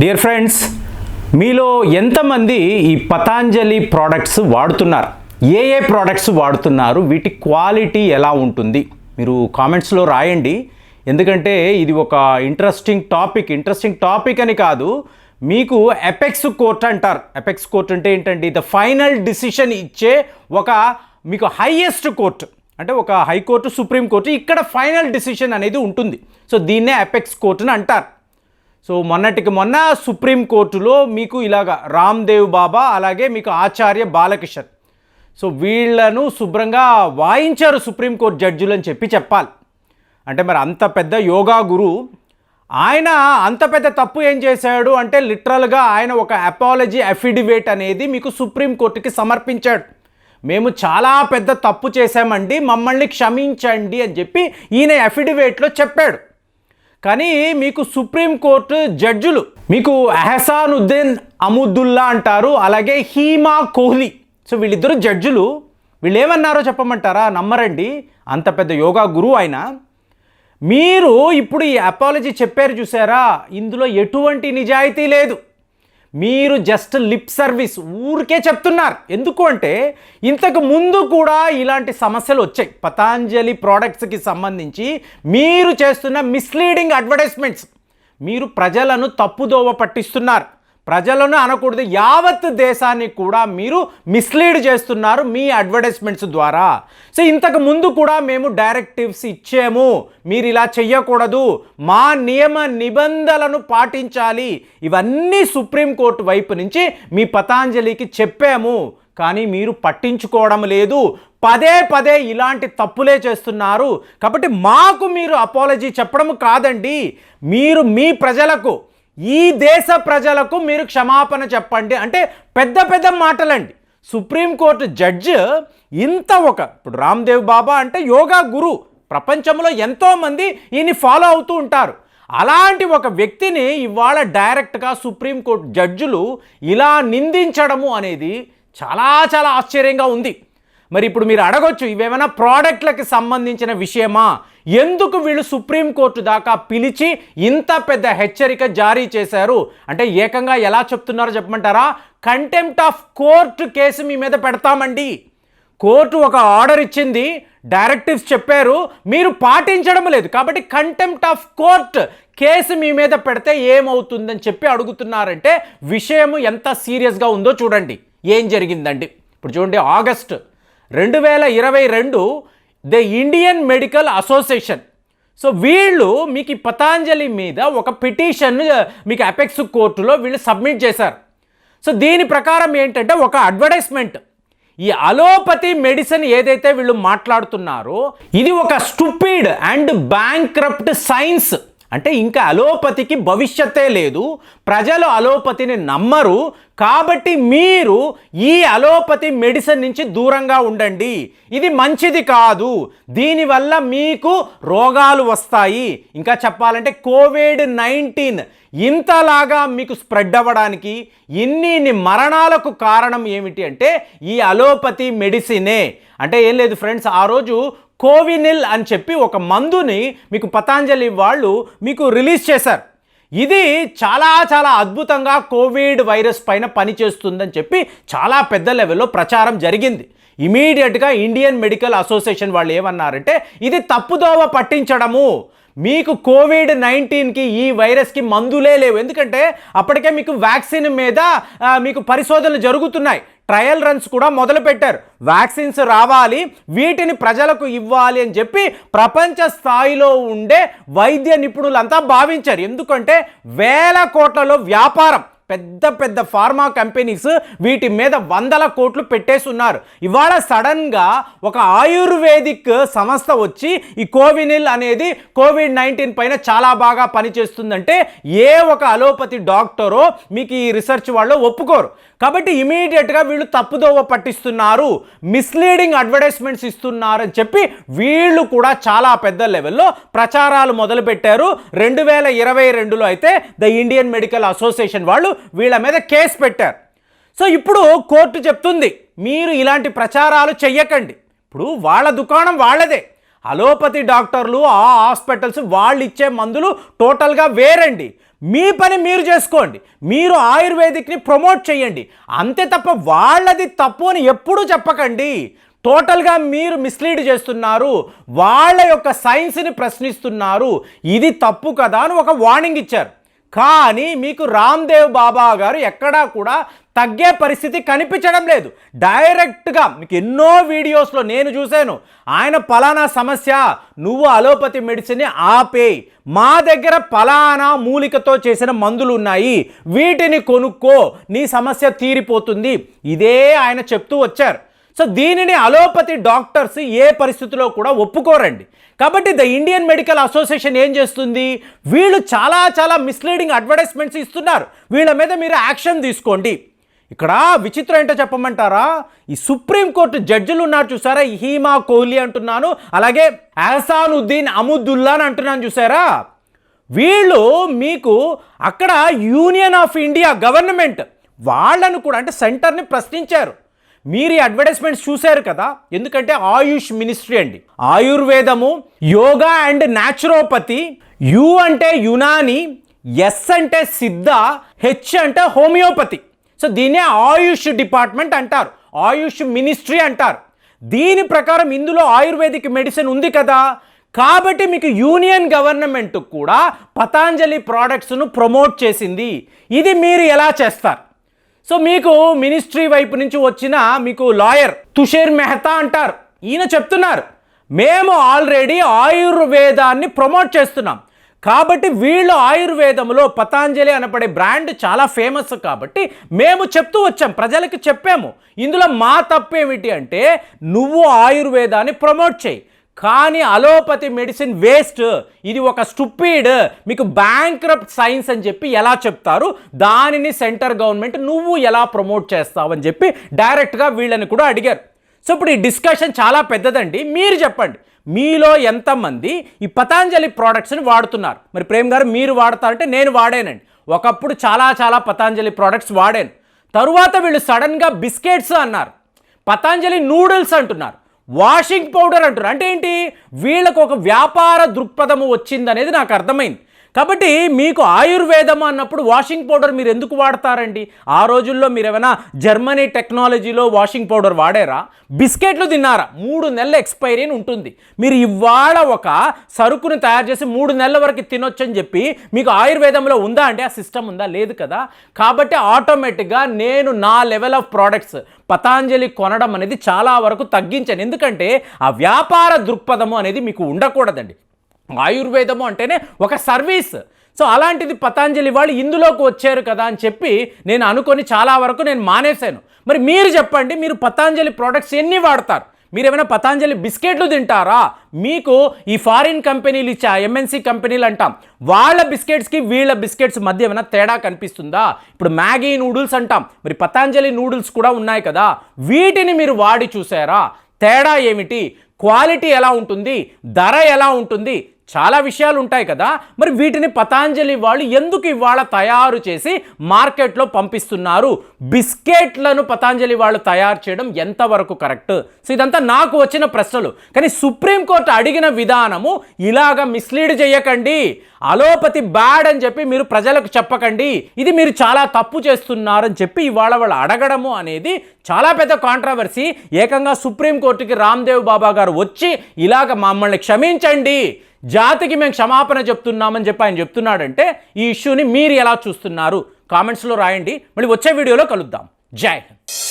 Dear friends మీలో ఎంతమంది ఈ పతాంజలి ప్రోడక్ట్స్ వాడుతున్నారు? ఏ ఏ ప్రోడక్ట్స్ వాడుతున్నారు? వీటి క్వాలిటీ ఎలా ఉంటుంది? మీరు కామెంట్స్లో రాయండి. ఎందుకంటే ఇది ఒక ఇంట్రెస్టింగ్ టాపిక్ ఇంట్రెస్టింగ్ టాపిక్ అని కాదు మీకు ఎపెక్స్ కోర్ట్ అంటారు. ఎపెక్స్ కోర్ట్ అంటే ఏంటంటే ద ఫైనల్ డిసిషన్ ఇచ్చే ఒక మీకు హైయెస్ట్ కోర్టు అంటే ఒక హైకోర్టు సుప్రీంకోర్టు ఇక్కడ ఫైనల్ డిసిషన్ అనేది ఉంటుంది. సో దీన్నే ఎపెక్స్ కోర్టుని అంటారు. సో మొన్నటికి మొన్న సుప్రీంకోర్టులో మీకు ఇలాగ రామ్దేవ్ బాబా అలాగే మీకు ఆచార్య బాలకిషన్. సో వీళ్ళను శుభ్రంగా వాయించారు సుప్రీంకోర్టు జడ్జులు అని చెప్పి చెప్పాలి. అంటే మరి అంత పెద్ద యోగా గురు ఆయన అంత పెద్ద తప్పు ఏం చేశాడు అంటే లిటరల్గా ఆయన ఒక అపాలజీ అఫిడవిట్ అనేది మీకు సుప్రీంకోర్టుకి సమర్పించాడు. మేము చాలా పెద్ద తప్పు చేశామండి మమ్మల్ని క్షమించండి అని చెప్పి ఈయన అఫిడవిట్లో చెప్పాడు. కానీ మీకు సుప్రీంకోర్టు జడ్జులు మీకు అహసానుద్దీన్ అముదుల్లా అంటారు అలాగే హీమా కోహ్లీ. సో వీళ్ళిద్దరు జడ్జులు వీళ్ళు ఏమన్నారో చెప్పమంటారా? నమ్మరండి. అంత పెద్ద యోగా గురువు ఆయన. మీరు ఇప్పుడు ఈ అపాలజీ చెప్పారు చూసారా? ఇందులో ఎటువంటి నిజాయితీ లేదు. మీరు జస్ట్ లిప్ సర్వీస్ ఊరికే చెప్తున్నారు. ఎందుకు అంటే ఇంతకు ముందు కూడా ఇలాంటి సమస్యలు వచ్చాయి. పతాంజలి ప్రోడక్ట్స్కి సంబంధించి మీరు చేస్తున్న మిస్లీడింగ్ అడ్వర్టైజ్మెంట్స్ మీరు ప్రజలను తప్పుదోవ పట్టిస్తున్నారు. ప్రజలను అనకూడదు. యావత్ దేశాన్ని కూడా మీరు మిస్లీడ్ చేస్తున్నారు మీ అడ్వర్టైజ్మెంట్స్ ద్వారా. సో ఇంతకు ముందు కూడా మేము డైరెక్టివ్స్ ఇచ్చాము. మీరు ఇలా చెయ్యకూడదు. మా నియమ నిబంధనలను పాటించాలి. ఇవన్నీ సుప్రీంకోర్టు వైపు నుంచి మీ పతాంజలికి చెప్పాము. కానీ మీరు పట్టించుకోవడం లేదు. పదే పదే ఇలాంటి తప్పులే చేస్తున్నారు. కాబట్టి మాకు మీరు అపాలజీ చెప్పడం కాదండి. మీరు మీ ప్రజలకు ఈ దేశ ప్రజలకు మీరు క్షమాపణ చెప్పండి. అంటే పెద్ద పెద్ద మాటలండి. సుప్రీంకోర్టు జడ్జి ఇంత ఒక ఇప్పుడు రామ్దేవ్ బాబా అంటే యోగా గురు. ప్రపంచంలో ఎంతోమంది ఈయన్ని ఫాలో అవుతూ ఉంటారు. అలాంటి ఒక వ్యక్తిని ఇవాళ డైరెక్ట్గా సుప్రీంకోర్టు జడ్జులు ఇలా నిందించడము అనేది చాలా చాలా ఆశ్చర్యంగా ఉంది. మరి ఇప్పుడు మీరు అడగొచ్చు ఇవేమైనా ప్రోడక్ట్లకి సంబంధించిన విషయమా? ఎందుకు వీళ్ళు సుప్రీంకోర్టు దాకా పిలిచి ఇంత పెద్ద హెచ్చరిక జారీ చేశారు? అంటే ఏకంగా ఎలా చెప్తున్నారో చెప్పమంటారా? కంటెంప్ట్ ఆఫ్ కోర్టు కేసు మీ మీద పెడతామండి. కోర్టు ఒక ఆర్డర్ ఇచ్చింది డైరెక్టివ్స్ చెప్పారు మీరు పాటించడం లేదు. కాబట్టి కంటెంప్ట్ ఆఫ్ కోర్ట్ కేసు మీ మీద పెడితే ఏమవుతుందని చెప్పి అడుగుతున్నారంటే విషయం ఎంత సీరియస్గా ఉందో చూడండి. ఏం జరిగిందండి? ఇప్పుడు చూడండి ఆగస్ట్ రెండు వేల ఇరవై రెండు the Indian Medical Association. So వీళ్ళు మీకు ఈ పతాంజలి మీద ఒక పిటిషన్ మీకు అపెక్స్ కోర్టులో వీళ్ళు సబ్మిట్ చేశారు. సో దీని ప్రకారం ఏంటంటే ఒక అడ్వర్టైజ్మెంట్. ఈ అలోపతి మెడిసిన్ ఏదైతే వీళ్ళు మాట్లాడుతున్నారో ఇది ఒక స్టూపిడ్ అండ్ బ్యాంక్రప్ట్ సైన్స్. అంటే ఇంకా అలోపతికి భవిష్యత్తే లేదు. ప్రజలు అలోపతిని నమ్మరు. కాబట్టి మీరు ఈ అలోపతి మెడిసిన్ నుంచి దూరంగా ఉండండి. ఇది మంచిది కాదు. దీనివల్ల మీకు రోగాలు వస్తాయి. ఇంకా చెప్పాలంటే కోవిడ్ నైన్టీన్ ఇంతలాగా మీకు స్ప్రెడ్ అవ్వడానికి ఇన్ని ఇన్ని మరణాలకు కారణం ఏమిటి అంటే ఈ అలోపతి మెడిసినే. అంటే ఏం లేదు ఫ్రెండ్స్ ఆ రోజు కోవినిల్ అని చెప్పి ఒక మందుని మీకు పతాంజలి వాళ్ళు మీకు రిలీజ్ చేశారు. ఇది చాలా చాలా అద్భుతంగా కోవిడ్ వైరస్ పైన పనిచేస్తుందని చెప్పి చాలా పెద్ద లెవెల్లో ప్రచారం జరిగింది. ఇమీడియట్గా ఇండియన్ మెడికల్ అసోసియేషన్ వాళ్ళు ఏమన్నారంటే ఇది తప్పుదోవ పట్టించడము. మీకు కోవిడ్ నైన్టీన్కి ఈ వైరస్కి మందులే లేవు. ఎందుకంటే అప్పటికే మీకు వ్యాక్సిన్ మీద మీకు పరిశోధనలు జరుగుతున్నాయి. ట్రయల్ రన్స్ కూడా మొదలు పెట్టారు వ్యాక్సిన్స్ రావాలి వీటిని ప్రజలకు ఇవ్వాలి అని చెప్పి ప్రపంచ స్థాయిలో ఉండే వైద్య నిపుణులంతా భావించారు. ఎందుకంటే వేల కోట్లలో వ్యాపారం పెద్ద పెద్ద ఫార్మా కంపెనీస్ వీటి మీద వందల కోట్లు పెట్టేసి ఉన్నారు ఇవాళ సడన్గా ఒక ఆయుర్వేదిక్ సంస్థ వచ్చి ఈ కోవినిల్ అనేది కోవిడ్ నైన్టీన్ పైన చాలా బాగా పనిచేస్తుందంటే ఏ ఒక అలోపతి డాక్టరో మీకు ఈ రీసెర్చ్ వాళ్ళు ఒప్పుకోరు. కాబట్టి ఇమీడియట్గా వీళ్ళు తప్పుదోవ పట్టిస్తున్నారు మిస్లీడింగ్ అడ్వర్టైజ్మెంట్స్ ఇస్తున్నారని చెప్పి వీళ్ళు కూడా చాలా పెద్ద లెవెల్లో ప్రచారాలు మొదలుపెట్టారు. రెండు వేల ఇరవై రెండులో అయితే ద ఇండియన్ మెడికల్ అసోసియేషన్ వాళ్ళు వీళ్ళ మీద కేసు పెట్టారు. సో ఇప్పుడు కోర్టు చెప్తుంది మీరు ఇలాంటి ప్రచారాలు చెయ్యకండి. ఇప్పుడు వాళ్ళ దుకాణం వాళ్ళదే. అలోపతి డాక్టర్లు ఆ హాస్పిటల్స్ వాళ్ళు ఇచ్చే మందులు టోటల్గా వేరండి. మీ పని మీరు చేసుకోండి. మీరు ఆయుర్వేదిక్ని ప్రమోట్ చేయండి. అంతే తప్ప వాళ్ళది తప్పు అని ఎప్పుడూ చెప్పకండి. టోటల్గా మీరు మిస్లీడ్ చేస్తున్నారు. వాళ్ళ యొక్క సైన్స్ని ప్రశ్నిస్తున్నారు. ఇది తప్పు కదా అని ఒక వార్నింగ్ ఇచ్చారు. కానీ మీకు రామ్దేవ్ బాబా గారు ఎక్కడా కూడా తగ్గే పరిస్థితి కనిపించడం లేదు. డైరెక్ట్గా మీకు ఎన్నో వీడియోస్లో నేను చూశాను. ఆయన పలానా సమస్య నువ్వు అలోపతి మెడిసిన్ ఆపేయి. మా దగ్గర పలానా మూలికతో చేసిన మందులు ఉన్నాయి వీటిని కొనుక్కో. నీ సమస్య తీరిపోతుంది. ఇదే ఆయన చెప్తూ వచ్చారు. సో దీనిని అలోపతి డాక్టర్స్ ఏ పరిస్థితిలో కూడా ఒప్పుకోరండి. కాబట్టి ద ఇండియన్ మెడికల్ అసోసియేషన్ ఏం చేస్తుంది? వీళ్ళు చాలా చాలా మిస్లీడింగ్ అడ్వర్టైజ్మెంట్స్ ఇస్తున్నారు. వీళ్ళ మీద మీరు యాక్షన్ తీసుకోండి. ఇక్కడ విచిత్రం ఏంటో చెప్పమంటారా? ఈ సుప్రీంకోర్టు జడ్జిలు ఉన్నారు చూసారా? హీమా కోహ్లీ అంటున్నాను అలాగే అహసానుద్దీన్ అముదుల్లా అని అంటున్నాను చూసారా? వీళ్ళు మీకు అక్కడ యూనియన్ ఆఫ్ ఇండియా గవర్నమెంట్ వాళ్ళను కూడా అంటే సెంటర్ని ప్రశ్నించారు. మీరు ఈ అడ్వర్టైజ్మెంట్స్ చూశారు కదా? ఎందుకంటే ఆయుష్ మినిస్ట్రీ అండి. ఆయుర్వేదము యోగా అండ్ న్యాచురోపతి యు అంటే యునాని ఎస్ అంటే సిద్ధ హెచ్ అంటే హోమియోపతి. సో దీన్నే ఆయుష్ డిపార్ట్మెంట్ అంటారు. ఆయుష్ మినిస్ట్రీ అంటారు. దీని ప్రకారం ఇందులో ఆయుర్వేదిక్ మెడిసిన్ ఉంది కదా? కాబట్టి మీకు యూనియన్ గవర్నమెంట్ కూడా పతాంజలి ప్రోడక్ట్స్ను ప్రమోట్ చేసింది. ఇది మీరు ఎలా చేస్తారు? సో మీకు మినిస్ట్రీ వైపు నుంచి వచ్చిన మీకు లాయర్ తుషేర్ మెహతా అంటారు. ఈయన చెప్తున్నారు మేము ఆల్రెడీ ఆయుర్వేదాన్ని ప్రమోట్ చేస్తున్నాం. కాబట్టి వీళ్ళు ఆయుర్వేదంలో పతాంజలి అనబడే బ్రాండ్ చాలా ఫేమస్ కాబట్టి మేము చెప్తూ వచ్చాం ప్రజలకు చెప్పాము. ఇందులో మా తప్పేమిటి అంటే నువ్వు ఆయుర్వేదాన్ని ప్రమోట్ చేయి. కానీ అలోపతి మెడిసిన్ వేస్ట్. ఇది ఒక స్టూపిడ్. మీకు బ్యాంక్రప్ట్ సైన్స్ అని చెప్పి ఎలా చెప్తారు? దానిని సెంటర్ గవర్నమెంట్ నువ్వు ఎలా ప్రమోట్ చేస్తావు అని చెప్పి డైరెక్ట్గా వీళ్ళని కూడా అడిగారు. సో ఇప్పుడు ఈ డిస్కషన్ చాలా పెద్దదండి. మీరు చెప్పండి. మీలో ఎంతమంది ఈ పతాంజలి ప్రోడక్ట్స్ని వాడుతున్నారు? మరి ప్రేమ్ గారు మీరు వాడతారంటే నేను వాడానండి. ఒకప్పుడు చాలా చాలా పతాంజలి ప్రోడక్ట్స్ వాడాను. తరువాత వీళ్ళు సడన్గా బిస్కెట్స్ అన్నారు. పతాంజలి నూడిల్స్ అంటున్నారు. వాషింగ్ పౌడర్ అంటారు అంటే ఏంటి? వీళ్ళకు ఒక వ్యాపార దృక్పథము వచ్చిందనేది నాకు అర్థమైంది. కాబట్టి మీకు ఆయుర్వేదం అన్నప్పుడు వాషింగ్ పౌడర్ మీరు ఎందుకు వాడతారండి? ఆ రోజుల్లో మీరు ఏమైనా జర్మనీ టెక్నాలజీలో వాషింగ్ పౌడర్ వాడారా? బిస్కెట్లు తిన్నారా? మూడు నెలల ఎక్స్పైరీ ఉంటుంది. మీరు ఇవాళ ఒక సరుకుని తయారు చేసి మూడు నెలల వరకు తినొచ్చని చెప్పి మీకు ఆయుర్వేదంలో ఉందా అంటే ఆ సిస్టమ్ ఉందా? లేదు కదా. కాబట్టి ఆటోమేటిక్గా నేను నా లెవెల్ ఆఫ్ ప్రోడక్ట్స్ పతాంజలి కొనడం అనేది చాలా వరకు తగ్గించాను. ఎందుకంటే ఆ వ్యాపార దృక్పథము అనేది మీకు ఉండకూడదండి. ఆయుర్వేదము అంటేనే ఒక సర్వీస్. సో అలాంటిది పతాంజలి వాళ్ళు ఇందులోకి వచ్చారు కదా అని చెప్పి నేను అనుకొని చాలా వరకు నేను మానేశాను. మరి మీరు చెప్పండి మీరు పతాంజలి ప్రోడక్ట్స్ ఎన్ని వాడతారు? మీరు ఏమైనా పతాంజలి బిస్కెట్లు తింటారా? మీకు ఈ ఫారిన్ కంపెనీలు ఇచ్చా ఎంఎన్సీ కంపెనీలు అంటాం. వాళ్ళ బిస్కెట్స్కి వీళ్ళ బిస్కెట్స్ మధ్య ఏమైనా తేడా కనిపిస్తుందా? ఇప్పుడు మ్యాగీ నూడిల్స్ అంటాం. మరి పతాంజలి నూడిల్స్ కూడా ఉన్నాయి కదా. వీటిని మీరు వాడి చూసారా? తేడా ఏమిటి? క్వాలిటీ ఎలా ఉంటుంది? ధర ఎలా ఉంటుంది? చాలా విషయాలు ఉంటాయి కదా. మరి వీటిని పతాంజలి వాళ్ళు ఎందుకు ఇవాళ తయారు చేసి మార్కెట్లో పంపిస్తున్నారు? బిస్కెట్లను పతాంజలి వాళ్ళు తయారు చేయడం ఎంతవరకు కరెక్ట్? సో ఇదంతా నాకు వచ్చిన ప్రశ్నలు. కానీ సుప్రీంకోర్టు అడిగిన విధానము ఇలాగ మిస్లీడ్ చేయకండి. అలోపతి బ్యాడ్ అని చెప్పి మీరు ప్రజలకు చెప్పకండి. ఇది మీరు చాలా తప్పు చేస్తున్నారని చెప్పి ఇవాళ వాళ్ళు అడగడము అనేది చాలా పెద్ద కాంట్రవర్సీ. ఏకంగా సుప్రీంకోర్టుకి రామ్దేవ్ బాబా గారు వచ్చి ఇలాగ మమ్మల్ని క్షమించండి. జాతికి మేము క్షమాపణ చెప్తున్నామని చెప్పి ఆయన చెప్తున్నాడంటే ఈ ఇష్యూని మీరు ఎలా చూస్తున్నారు? కామెంట్స్లో రాయండి. మళ్ళీ వచ్చే వీడియోలో కలుద్దాం. జై హింద్.